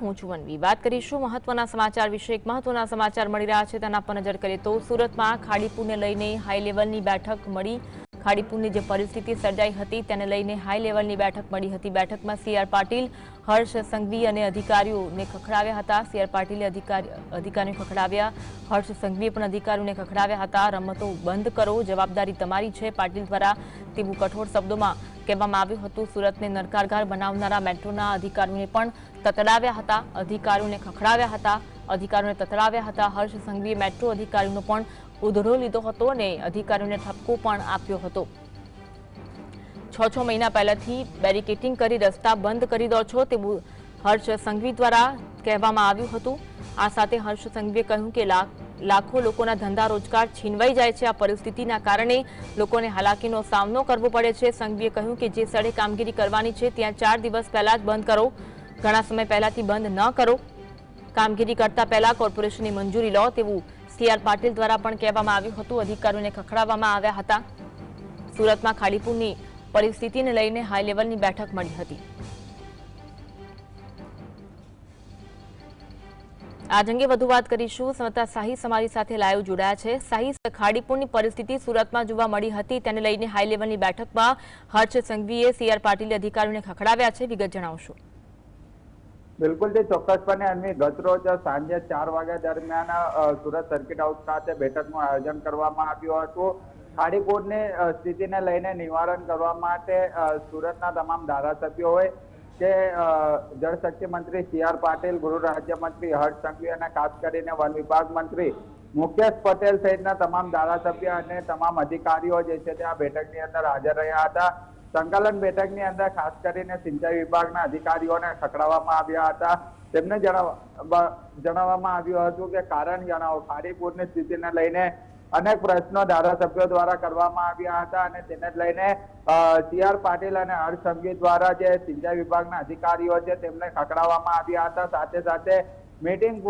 હું છું વનવી વાત કરીશું મહત્વના સમાચાર વિશે. એક મહત્વના સમાચાર મળી રહ્યા છે. તેના પર નજર કરીએ તો સુરતમાં ખાડીપુરને લઈને હાઈ લેવલની બેઠક મળી. ખાડીપુરની જે પરિસ્થિતિ સર્જાઈ હતી તેને લઈને હાઈ લેવલની બેઠક મળી હતી. બેઠકમાં સીઆર પાટીલ, હર્ષ સંઘવી અને અધિકારીઓને ખખડાવ્યા હતા. સીઆર પાટીલે અધિકારી અધિકારીઓ ખખડાવ્યા. હર્ષ સંઘવીએ પણ અધિકારીઓને ખખડાવ્યા હતા. રમતો બંધ કરો. જવાબદારી તમારી છે. પાટીલ દ્વારા તેવું કઠોર શબ્દોમાં કહેવામાં આવ્યું હતું. સુરતને નરકારગાર બનાવનારા મેટ્રોના અધિકારીઓને પણ તતડાવ્યા હતા. અધિકારીઓને ખખડાવ્યા હતા. અધિકારીઓને તતડાવ્યા હતા. હર્ષ સંઘવીએ મેટ્રો અધિકારીઓનો પણ ઉધડો લીધો હતો અને અધિકારીઓને ઠપકો પણ આપ્યો હતો. છ છ મહિના પહેલાથી બેરિકેટિંગ કરી રસ્તા બંધ કરી દો છો તેવું હર્ષ સંઘવી દ્વારા કહેવામાં આવ્યું હતું. આ સાથે હર્ષ સંઘવીએ કહ્યું કે લાખ લાખો લોકોના ધંધા રોજગાર છીનવાઈ જાય છે. આ પરિસ્થિતિના કારણે લોકોને હાલાકીનો સામનો કરવો પડે છે. સંઘવીએ કહ્યું કે જે સ્થળે કામગીરી કરવાની છે, ત્યાં ચાર દિવસ પહેલા જ બંધ કરો. ઘણા સમય પહેલાથી બંધ ન કરો. કામગીરી કરતા પહેલા કોર્પોરેશનની મંજૂરી લો તેવું સી આર પાટીલ દ્વારા પણ કહેવામાં આવ્યું હતું. અધિકારીઓને ખખડાવવામાં આવ્યા હતા. સુરતમાં ખાડીપુરની પરિસ્થિતિને લઈને હાઈ લેવલની બેઠક મળી હતી. આજ અંગે વધુ વાત કરીશું. સમતા સાહી સમારી સાથે લાઈવ જોડાયા છે. સાહી ખાડીપુરની પરિસ્થિતિ સુરતમાં જોવા મળી હતી. તેને લઈને હાઈ લેવલની બેઠકમાં હર્ષ સંઘવીએ સીઆર પાટીલે અધિકારીઓને ખખડાવ્યા છે. વિગત જણાવશો. બિલકુલ, જે ચોક્કસપણે અન્વી ગતરોજ સાંજે ચાર વાગ્યા દરમિયાન સુરત સર્કિટ હાઉસ ખાતે બેઠકનું આયોજન કરવામાં આવ્યું હતું. ખાડીપુરની સ્થિતિને લઈને નિવારણ કરવા માટે સુરતના તમામ ધારાસભ્યો હોય કે જળશક્તિ મંત્રી સી આર પાટીલ, ગૃહ રાજ્યમંત્રી હર્ષ સંઘવી અને ખાસ કરીને વન વિભાગ મંત્રી મુકેશ પટેલ સહિતના તમામ ધારાસભ્ય અને તમામ અધિકારીઓ જે છે તે આ બેઠકની અંદર હાજર રહ્યા હતા. સંકલન બેઠકની અંદર ખાસ કરીને સિંચાઈ વિભાગના અધિકારીઓને ખકડાવવામાં આવ્યા હતા. તેમને જણાવવામાં આવ્યું હતું કે કારણ જણાવો, ખાડીપુરની સ્થિતિને લઈને અનેક પ્રશ્નો ધારાસભ્યો દ્વારા કરવામાં આવ્યા હતા અને તેને લઈને સી. આર. પાટીલ અને હર્ષ દ્વારા જે સિંચાઈ વિભાગના અધિકારીઓ છે તેમને ખકડાવવામાં આવ્યા હતા. સાથે સાથે મીટિંગ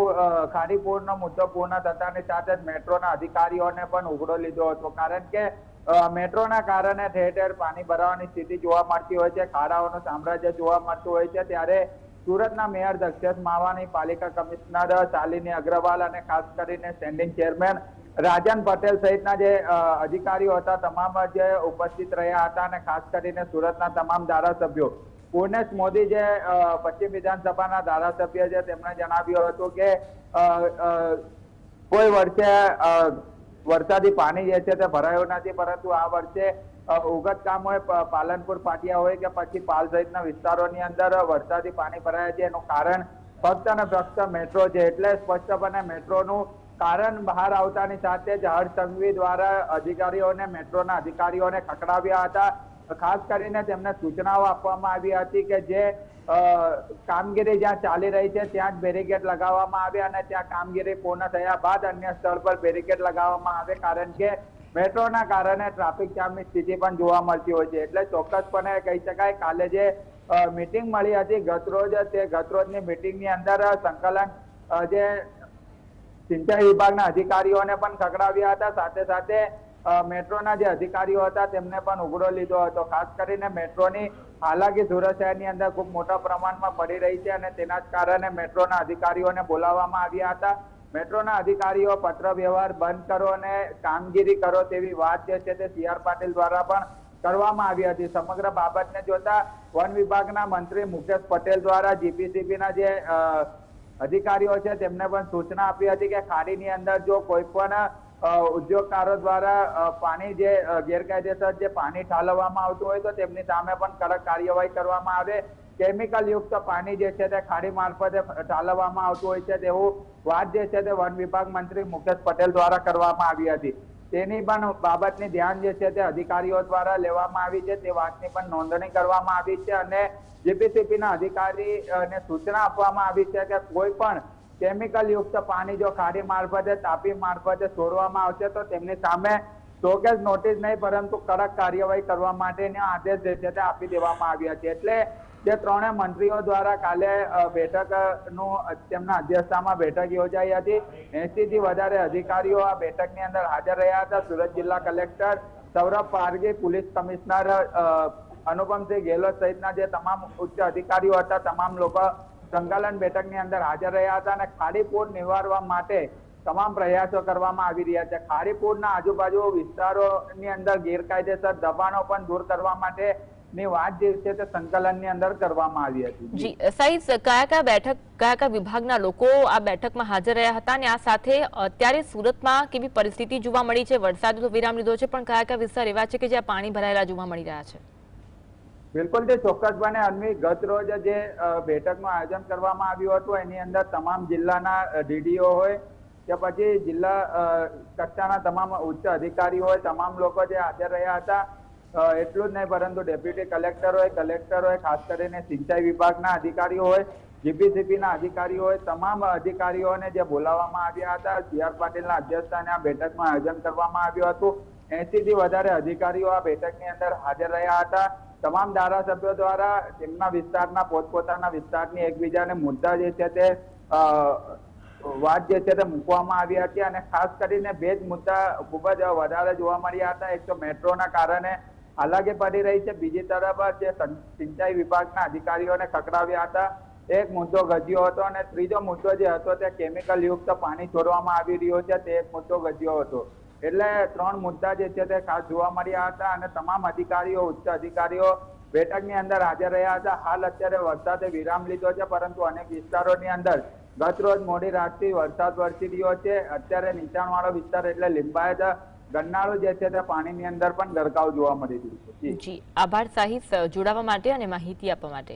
ખાડીપુરનો મુદ્દો પૂર્ણ થતાની સાથે જ મેટ્રોના અધિકારીઓને પણ ઉઘડો લીધો હતો. કારણ કે મેટ્રોના કારણે ઠેર ઠેર પાણી ભરાવાની સ્થિતિ જોવા મળતી હોય છે, ખાડાઓનું સામ્રાજ્ય જોવા મળતું હોય છે. ત્યારે સુરતના મેયર દક્ષેશ માવાની પાલિકા કમિશનર શાલિની અગ્રવાલ અને ખાસ કરીને સ્ટેન્ડિંગ ચેરમેન રાજન પટેલ સહિતના જે અધિકારીઓ હતા, તમામ જે ઉપસ્થિત રહ્યા હતા અને ખાસ કરીને સુરતના તમામ ધારાસભ્યો. પૂર્ણેશ મોદી જે પશ્ચિમ વિધાનસભાના ધારાસભ્ય છે, તેમણે જણાવ્યું હતું કે કોઈ વર્ષે વરસાદી પાણી જે છે તે ભરાયું નથી, પરંતુ આ વર્ષે ઉગત કામ હોય પાલનપુર પાટિયા હોય કે પછી પાલ સહિતના વિસ્તારોની અંદર વરસાદી પાણી ભરાયા છે. એનું કારણ ફક્ત અને ફક્ત મેટ્રો છે. એટલે સ્પષ્ટપણે મેટ્રોનું કારણ બહાર આવતાની સાથે જ હર્ષ દ્વારા અધિકારીઓને, મેટ્રોના અધિકારીઓને ખકડાવ્યા હતા. ખાસ કરીને તેમને સૂચનાઓ આપવામાં આવી હતી કે જે કામગીરી જ્યાં ચાલી રહી છે, ત્યાં જ બેરિકેડ લગાવવામાં આવે અને ત્યાં કામગીરી પૂર્ણ થયા બાદ અન્ય સ્થળ પર બેરિકેડ લગાવવામાં આવે. કારણ કે મેટ્રોના કારણે ટ્રાફિક જામની સ્થિતિ પણ જોવા મળતી હોય છે. એટલે ચોક્કસપણે કહી શકાય, કાલે જે મીટિંગ મળી હતી ગતરોજ, તે ગતરોજની મિટિંગની અંદર સંકલન જે સિંચાઈ વિભાગના અધિકારીઓને પણ ખકડાવ્યા હતા. સાથે સાથે મેટ્રોના જે અધિકારીઓ હતા તેમને પણ ઉઘડો લીધો હતો. ખાસ કરીને મેટ્રોની હાલાકી સુરત શહેરની અંદર ખૂબ મોટા પ્રમાણમાં પડી રહી છે અને તેના જ કારણે મેટ્રોના અધિકારીઓને બોલાવવામાં આવ્યા હતા. મેટ્રોના અધિકારીઓ પત્ર વ્યવહાર બંધ કરો અને કામગીરી કરો તેવી વાત જે છે તે સી આર પાટીલ દ્વારા પણ કરવામાં આવી હતી. સમગ્ર બાબતને જોતા વન વિભાગના મંત્રી મુકેશ પટેલ દ્વારા જીપીસીબીના જે અધિકારીઓ છે, તેમને પણ સૂચના આપી હતી કે ખાડીની અંદર જો કોઈ પણ ઉદ્યોગકારો દ્વારા પાણી જે ગેરકાયદેસર જે પાણી ઠાલવવામાં આવતું હોય તો તેમની સામે પણ કડક કાર્યવાહી કરવામાં આવે. કેમિકલ યુક્ત પાણી જે છે તે ખાડી મારફતે ઠાલવવામાં આવતું હોય છે. તેવું વાત જે છે તે વન વિભાગ મંત્રી મુકેશ પટેલ દ્વારા કરવામાં આવી હતી. તેની પણ બાબતની ધ્યાન જે છે તે અધિકારીઓ દ્વારા લેવામાં આવી છે. તે વાતની પણ નોંધણી કરવામાં આવી છે અને જીપીસીપીના અધિકારીને સૂચના આપવામાં આવી છે કે કોઈ પણ કેમિકલ યુક્ત પાણી જો ખાડી મારફતે, તાપી મારફતે છોડવામાં આવશે તો તેમની સામે શોકેસ નોટિસ નહીં, પરંતુ કડક કાર્યવાહી કરવા માટેના આદેશ જે છે તે આપી દેવામાં આવ્યા છે. એટલે જે ત્રણે મંત્રીઓ દ્વારા કાલે બેઠક બેઠકનું તેમના અધ્યક્ષતામાં બેઠક યોજાઈ હતી. એસી થી વધારે અધિકારીઓ આ બેઠકની અંદર હાજર રહ્યા હતા. સુરત જિલ્લા collector Saurabh Pargi police commissioner Anupamsinh Gehlot સહિતના જે તમામ ઉચ્ચ અધિકારીઓ હતા, તમામ લોકો સંકલન બેઠકની અંદર હાજર રહ્યા હતા અને ખાડીપુર નિવારવા માટે તમામ પ્રયાસો કરવામાં આવી રહ્યા છે. ખાડીપુરના આજુબાજુ વિસ્તારોની અંદર ગેરકાયદેસર દબાણો પણ દૂર કરવા માટેની વાત જે છે તે સંકલનની અંદર કરવામાં આવી હતી. જી સાઈઝ કયા કયા બેઠક કયા કયા વિભાગના લોકો આ બેઠકમાં હાજર રહ્યા હતા અને આ સાથે અત્યારે સુરતમાં કેવી પરિસ્થિતિ જોવા મળી છે? વરસાદ તો વિરામ લીધો છે પણ કયા કયા વિસ્તાર એવા છે કે જ્યાં પાણી ભરાયેલા જોવા મળી રહ્યા છે? બિલકુલ તે ચોક્કસપણે અન્વી ગત રોજ જે બેઠકનું આયોજન કરવામાં આવ્યું હતું એની અંદર તમામ જિલ્લાના ડીડીઓ હોય કે પછી જિલ્લા કક્ષાના તમામ ઉચ્ચ અધિકારીઓ હોય તમામ લોકો જે હાજર રહ્યા હતા એટલું જ નહીં, પરંતુ ડેપ્યુટી કલેક્ટર હોય કલેક્ટર હોય, ખાસ કરીને સિંચાઈ વિભાગના અધિકારીઓ હોય જીપીસીપી ના અધિકારીઓ હોય, તમામ અધિકારીઓને જે બોલાવવામાં આવ્યા હતા સી આર પાટીલના અધ્યક્ષસ્થાને આ બેઠકમાં આયોજન કરવામાં આવ્યું હતું. એસી થી વધારે અધિકારીઓ આ બેઠકની અંદર હાજર રહ્યા હતા. તમામ ધારાસભ્યો દ્વારા તેમના વિસ્તારના, પોતપોતાના વિસ્તારની એકબીજાને મુદ્દા જે છે તે વાત જે છે તે મૂકવામાં આવી હતી. અને ખાસ કરીને બે જ મુદ્દા ખૂબ જ વધારે જોવા મળ્યા હતા. એક તો મેટ્રોના કારણે હાલાકી પડી રહી છે. બીજી તરફ જે સિંચાઈ વિભાગના અધિકારીઓને ખકડાવ્યા હતા. એક મુદ્દો ગજ્યો હતો અને ત્રીજો મુદ્દો જે હતો તે કેમિકલ યુક્ત પાણી છોડવામાં આવી રહ્યો છે. તે એક મુદ્દો ગજ્યો હતો. એટલે ત્રણ મુદ્દા જે છે તે ખાસ જોવા મળ્યા હતા અને તમામ અધિકારીઓ, ઉચ્ચ અધિકારીઓ બેઠકની અંદર હાજર રહ્યા હતા. હાલ અત્યારે વરસાદે વિરામ લીધો છે, પરંતુ અનેક વિસ્તારોની અંદર ગત રોજ મોડી રાતથી વરસાદ વરસી રહ્યો છે. અત્યારે નીચાણવાળો વિસ્તાર એટલે લિંબાયત ગન્નાળું જે છે તે પાણીની અંદર પણ ગરકાવ જોવા મળી રહ્યું છે. જી. આભાર સાહિત જોડાવા માટે અને માહિતી આપવા માટે.